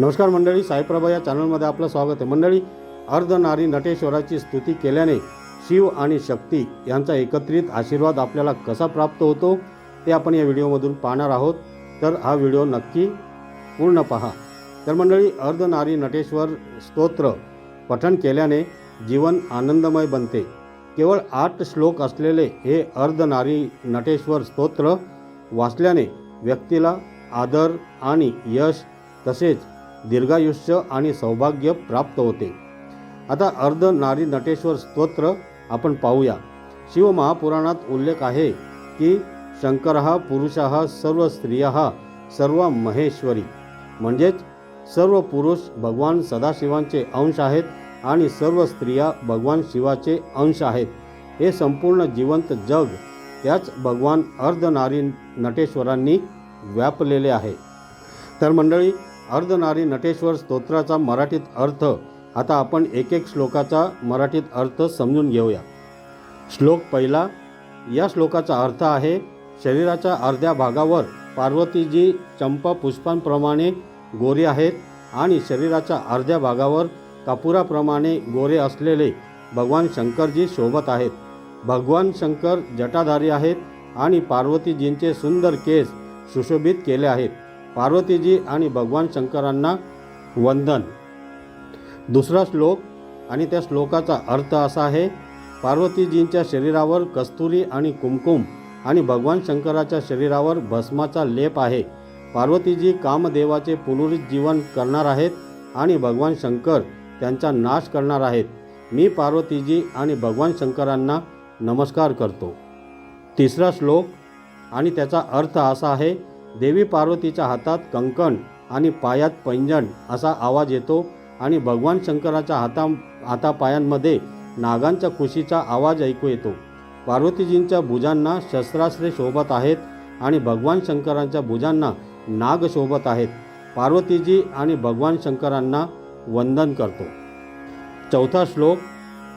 नमस्कार मंडळी साईप्रभा या चॅनलमध्ये आपलं स्वागत आहे. मंडळी अर्धनारी नटेश्वराची स्तुती केल्याने शिव आणि शक्ती यांचा एकत्रित आशीर्वाद आपल्याला कसा प्राप्त होतो ते आपण या व्हिडिओमधून पाहणार आहोत. तर हा व्हिडिओ नक्की पूर्ण पहा. तर मंडळी अर्धनारी नटेश्वर स्तोत्र पठण केल्याने जीवन आनंदमय बनते. केवळ आठ श्लोक असलेले हे अर्धनारी नटेश्वर स्तोत्र वाचल्याने व्यक्तीला आदर आणि यश तसेच दीर्घायुष्य आणि सौभाग्य प्राप्त होते. आता अर्ध नारी नटेश्वर स्तोत्र आपण पाहूया. शिवमहापुराणात उल्लेख आहे की शंकर पुरुष सर्व स्त्रिया सर्व महेश्वरी. म्हणजेच सर्व पुरुष भगवान सदाशिवांचे अंश आहेत आणि सर्व स्त्रिया भगवान शिवाचे अंश आहेत. हे संपूर्ण जिवंत जग त्याच भगवान अर्धनारी नटेश्वरांनी व्यापलेले आहे. तर मंडळी अर्धनारी नटेश्वर स्तोत्राचा मराठीत अर्थ आता आपण एक एक श्लोकाचा मराठीत अर्थ समजून घेऊया. श्लोक पहिला या श्लोकाचा अर्थ आहे शरीराच्या अर्ध्या भागावर पार्वतीजी चंपा पुष्पांप्रमाणे गोरे आहेत आणि शरीराच्या अर्ध्या भागावर कापुराप्रमाणे गोरे असलेले भगवान शंकरजी शोभत आहेत. भगवान शंकर जटाधारी आहेत आणि पार्वतीजींचे सुंदर केस सुशोभित केले आहेत. पार्वतीजी आणि भगवान शंकरांना वंदन. दुसरा श्लोक आणि त्या श्लोकाचा अर्थ असा आहे पार्वतीजींच्या शरीरावर कस्तुरी आणि कुमकुम आणि भगवान शंकराच्या शरीरावर भस्माचा लेप आहे. पार्वतीजी कामदेवाचे पुनरुज्जीवन करणार आहेत आणि भगवान शंकर त्यांचा नाश करणार आहेत. मी पार्वतीजी आणि भगवान शंकरांना नमस्कार करतो. तिसरा श्लोक आणि त्याचा अर्थ असा आहे देवी पार्वतीच्या हातात कंकण आणि पायात पैंजण असा आवाज येतो आणि भगवान शंकराच्या हाता हातापायांमध्ये नागांच्या खुशीचा आवाज ऐकू येतो. पार्वतीजींच्या भुजांना शस्त्रास्त्रे शोभत आहेत आणि भगवान शंकरांच्या भुजांना नाग शोभत आहेत. पार्वतीजी आणि भगवान शंकरांना वंदन करतो. चौथा श्लोक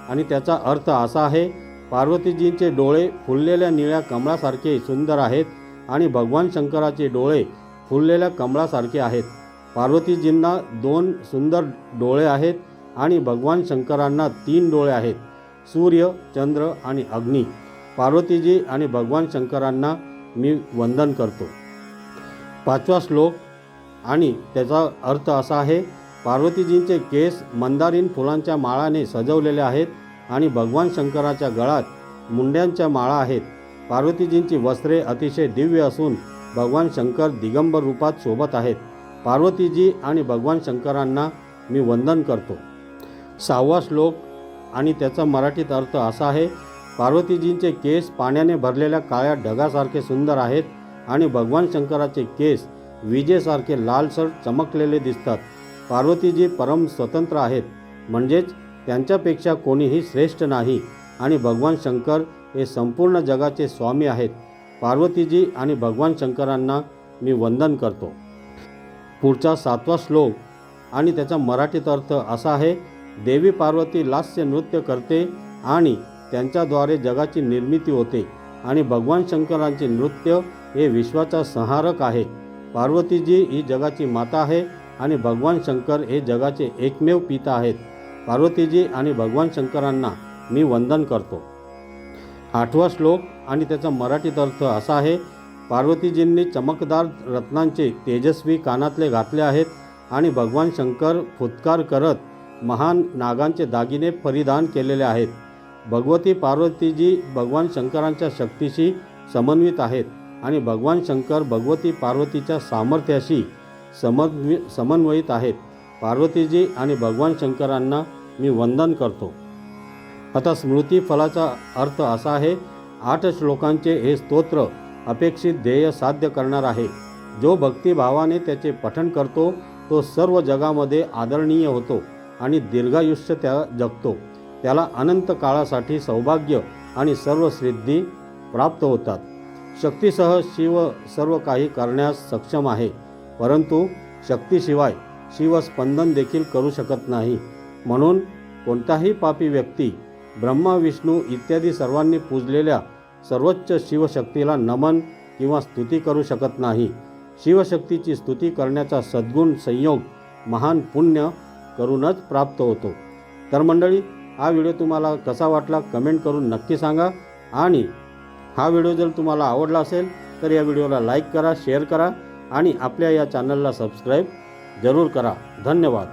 आणि त्याचा अर्थ असा आहे पार्वतीजींचे डोळे फुललेल्या निळ्या कमळासारखे सुंदर आहेत आणि भगवान शंकराचे डोळे फुललेल्या कमळासारखे आहेत. पार्वतीजींना दोन सुंदर डोळे आहेत आणि भगवान शंकरांना तीन डोळे आहेत. सूर्य चंद्र आणि अग्नी. पार्वतीजी आणि भगवान शंकरांना मी वंदन करतो. पाचवा श्लोक आणि त्याचा अर्थ असा आहे पार्वतीजींचे केस मंदारीन फुलांच्या माळाने सजवलेले आहेत आणि भगवान शंकराच्या गळात मुंड्यांच्या माळा आहेत. पार्वतीजींची वस्त्रे अतिशय दिव्य असून भगवान शंकर दिगंबर रूपात सोबत आहेत. पार्वतीजी आणि भगवान शंकरांना मी वंदन करतो. सहावा श्लोक आणि त्याचा मराठीत अर्थ असा आहे पार्वतीजींचे केस पाण्याने भरलेल्या काळ्या ढगासारखे सुंदर आहेत आणि भगवान शंकराचे केस विजेसारखे लालसर चमकलेले दिसतात. पार्वतीजी परम स्वतंत्र आहेत. म्हणजेच त्यांच्यापेक्षा कोणीही श्रेष्ठ नाही आणि भगवान शंकर हे संपूर्ण जगाचे स्वामी आहेत. पार्वतीजी आणि भगवान शंकरांना मी वंदन करतो. पुढचा सातवा श्लोक आणि त्याचा मराठीत अर्थ असा आहे देवी पार्वती लास्य नृत्य करते आणि त्यांच्याद्वारे जगाची निर्मिती होते आणि भगवान शंकरांचे नृत्य हे विश्वाचा संहारक आहे. पार्वतीजी ही जगाची माता आहे आणि भगवान शंकर हे जगाचे एकमेव पिता आहेत. पार्वतीजी आणि भगवान शंकरांना मी वंदन करतो. आठवा श्लोक आणि त्याचा मराठीत अर्थ असा आहे पार्वतीजींनी चमकदार रत्नांचे तेजस्वी कानातले घातले आहेत आणि भगवान शंकर फुत्कार करत महान नागांचे दागिने परिधान केलेले आहेत. भगवती पार्वतीजी भगवान शंकरांच्या शक्तीशी समन्वित आहेत आणि भगवान शंकर भगवती पार्वतीच्या सामर्थ्याशी समन्वि समन्वयित आहेत. पार्वतीजी आणि भगवान शंकरांना मी वंदन करतो. आता स्मृती फलाचा अर्थ असा आहे आठ श्लोकांचे हे स्तोत्र अपेक्षित ध्येय साध्य करणार आहे. जो भक्तिभावाने त्याचे पठण करतो तो सर्व जगामध्ये आदरणीय होतो आणि दीर्घायुष्य त्या जगतो. त्याला अनंत काळासाठी सौभाग्य आणि सर्व सिद्धी प्राप्त होतात. शक्तीसह शिव सर्व काही करण्यास सक्षम आहे परंतु शक्तीशिवाय शिव स्पंदन देखील करू शकत नाही. म्हणून कोणताही पापी व्यक्ती ब्रह्मा विष्णू इत्यादी सर्वांनी पूजलेल्या सर्वोच्च शिवशक्तीला नमन किंवा स्तुती करू शकत नाही. शिवशक्तीची स्तुती करण्याचा सद्गुण संयोग महान पुण्य करूनच प्राप्त होतो. तर मंडळी हा व्हिडिओ तुम्हाला कसा वाटला कमेंट करून नक्की सांगा आणि हा व्हिडिओ जर तुम्हाला आवडला असेल तर या व्हिडिओला लाईक करा शेअर करा आणि आपल्या या चॅनलला सबस्क्राईब जरूर करा. धन्यवाद.